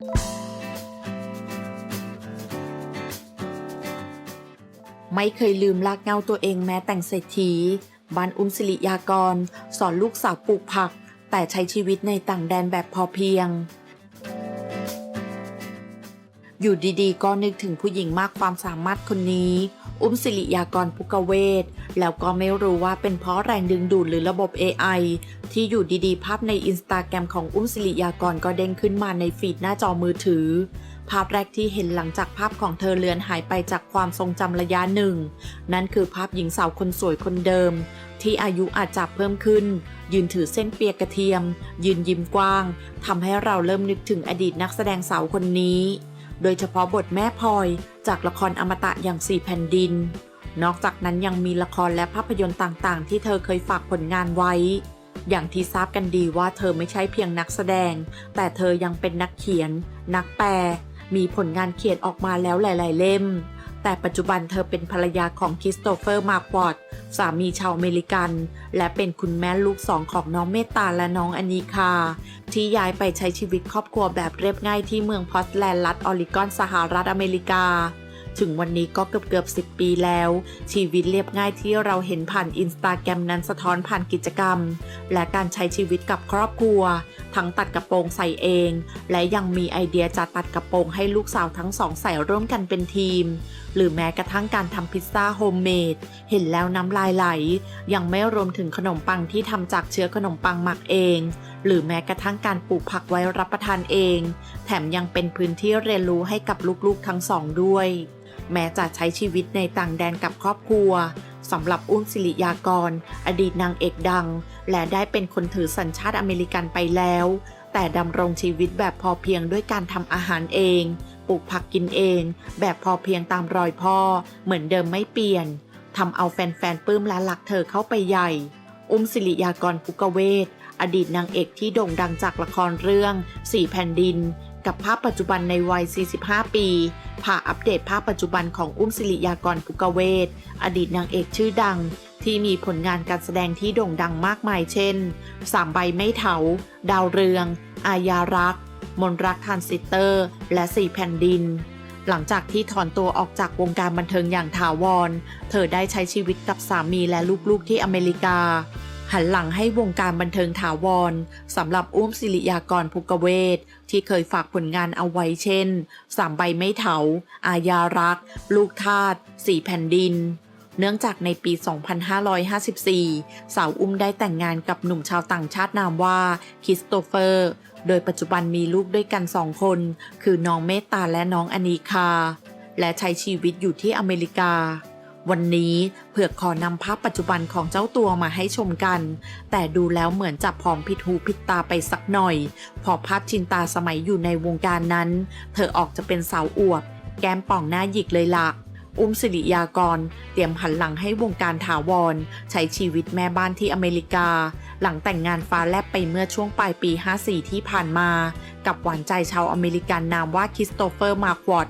ไม่เคยลืมลากเงาตัวเองแม้แต่งเศรษฐีบ้านอุ้มสิริยากร สอนลูกสาวปลูกผัก แต่ใช้ชีวิตในต่างแดนแบบพอเพียง อยู่ดีๆ ก็นึกถึงผู้หญิงมากความสามารถคนนี้ อุ้มสิริยากรปุกเวศแล้วก็ไม่รู้ว่าเป็นเพราะแรงดึงดูดหรือระบบ AI ที่อยู่ดีๆ ภาพในอินสตาแกรมของอุ้มสิริยากรก็เด้งขึ้นมาในฟีดหน้าจอมือถือ ภาพแรกที่เห็นหลังจากภาพของเธอเลือนหายไปจากความทรงจำระยะหนึ่ง นั่นคือภาพหญิงสาวคนสวยคนเดิม ที่อายุอาจจะเพิ่มขึ้นยืนถือเส้นเปียกกระเทียม ยืนยิ้มกว้างทำให้เราเริ่มนึกถึงอดีตนักแสดงสาวคนนี้ โดยเฉพาะบทแม่พลอย จากละครอมตะอย่างสี่แผ่นดิน นอกจากนั้นยังมีละครและภาพยนตร์ต่างๆ ที่เธอเคยฝากผลงานไว้ อย่างที่ทราบกันดีว่าเธอไม่ใช่เพียงนักแสดง แต่เธอยังเป็นนักเขียน นักแปล มีผลงานเขียนออกมาแล้วหลาย ๆ เล่ม แต่ปัจจุบันเธอเป็นภรรยาของคริสโตเฟอร์มาร์ควอดสามีชาวอเมริกัน และเป็นคุณแม่ลูกสองของน้องเมตตาและน้องอนีคา ที่ย้ายไปใช้ชีวิตครอบครัวแบบเรียบง่ายที่เมืองพอร์ตแลนด์รัฐออริกอนสหรัฐอเมริกา ถึงวันนี้ก็เกือบเกือบสิปีแล้ว ชีวิตเรียบง่ายที่เราเห็นผ่านอินสตาแกรมนั้นสะท้อนผ่านกิจกรรม และการใช้ชีวิตกับครอบครัว ทั้งตัดกระโปรงใส่เอง และยังมีไอเดียจะตัดกระโปรงให้ลูกสาวทั้งสองใส่ร่วมกันเป็นทีม หรือแม้กระทั่งการทำพิซซ่าโฮมเมดเห็นแล้วน้ำลายไหล ยังไม่รวมถึงขนมปังที่ทำจากเชื้อขนมปังหมักเอง หรือแม้กระทั่งการปลูกผักไว้รับประทานเอง แถมยังเป็นพื้นที่เรียนรู้ให้กับลูกๆทั้งสองด้วย แม้จะใช้ชีวิตในต่างแดนกับครอบครัวสำหรับอุ้มศิริยากร อดีตนางเอกดัง และได้เป็นคนถือสัญชาติอเมริกันไปแล้ว แต่ดำรงชีวิตแบบพอเพียงด้วยการทำอาหารเองปลูกผักกินเอง แบบพอเพียงตามรอยพ่อ เหมือนเดิมไม่เปลี่ยนทำเอาแฟนๆปลื้มและรักเธอเข้าไปใหญ่ อุ้มศิริยากรปุกเวศอดีตนางเอกที่โด่งดังจากละครเรื่องสี่แผ่นดิน กับภาพปัจจุบันในวัย 45 ปีพาอัปเดตภาพปัจจุบันของอุ้มศิริยากรปุกเวศอดีตนางเอกชื่อดัง ที่มีผลงานการแสดงที่โด่งดังมากมายเช่น สามใบไม่เถา ดาวเรือง อาญารัก มนรักทานซิสเตอร์ และสี่แผ่นดิน หลังจากที่ถอนตัวออกจากวงการบันเทิงอย่างถาวร เธอได้ใช้ชีวิตกับสามีและลูกๆที่อเมริกา หันหลังให้วงการบันเทิงถาวรสำหรับอุ้มศิริยากรภูกเวศที่เคยฝากผลงานเอาไว้เช่น สามใบไม่เถา อาญารัก ลูกทาสสี่แผ่นดิน เนื่องจากในปี 2554 สาวอุ้มได้แต่งงานกับหนุ่มชาวต่างชาตินามว่าคริสโตเฟอร์ โดยปัจจุบันมีลูกด้วยกันสองคน คือน้องเมตตาและน้องอนีคา และใช้ชีวิตอยู่ที่อเมริกา วันนี้เผือกขอนำภาพปัจจุบันของเจ้าตัวมาให้ชมกัน แต่ดูแล้วเหมือนจะผอมผิดหูผิดตาไปสักหน่อย พอภาพชินตาสมัยอยู่ในวงการนั้น เธอออกจะเป็นสาวอวบ แก้มป่องหน้าหยิกเลยล่ะอุ้มสิริยากร เตรียมหันหลังให้วงการถาวร ใช้ชีวิตแม่บ้านที่อเมริกา หลังแต่งงานฟ้าแลบไปเมื่อช่วงปลายปี 54 ที่ผ่านมา กับหวานใจชาวอเมริกันนามว่าคริสโตเฟอร์มาควอต